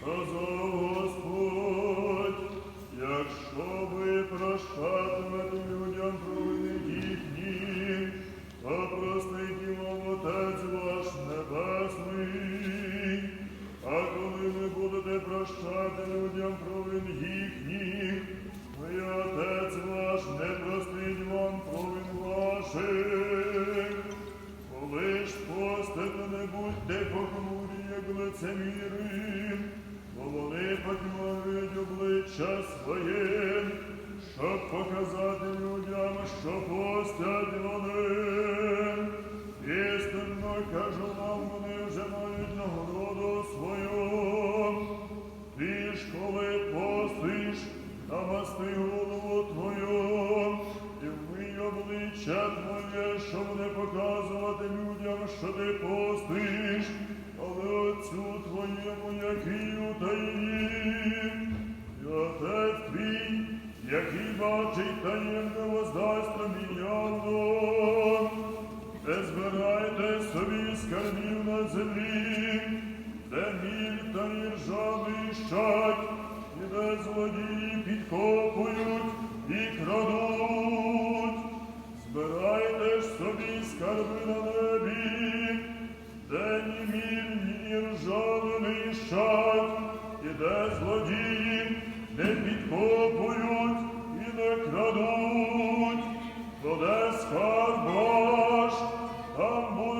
сказав Господь, якщо ви прощатимете людям провини їхні, то простить вам Отець ваш небесний, а коли ви будете прощати людям провин їхніх, ви Отець ваш не простить вам провин ваших, коли ж постите не будьте похмурі, як лицеміри. Поволи подмовить обличчя своє, щоб показати людям, що постять вони. Істинно кажу вам, вони вже мають нагороду свою. Ти ж коли постиш, намасти голову твою, і вмий обличчя твоє, щоб не показувати людям, що ти постиш. але Отцю твоєму, який у таїні. І Отець твій, який бачить таємне воздасть тобі явно. Не збирайте собі скарбів на землі, де міль та іржа вищать, і де злодії підкопують і крадуть. Збирайте ж собі скарби на небі, де ні міль, державний шаг, і де злодії не підкопують і не крадуть, то де скарбаш, там буде.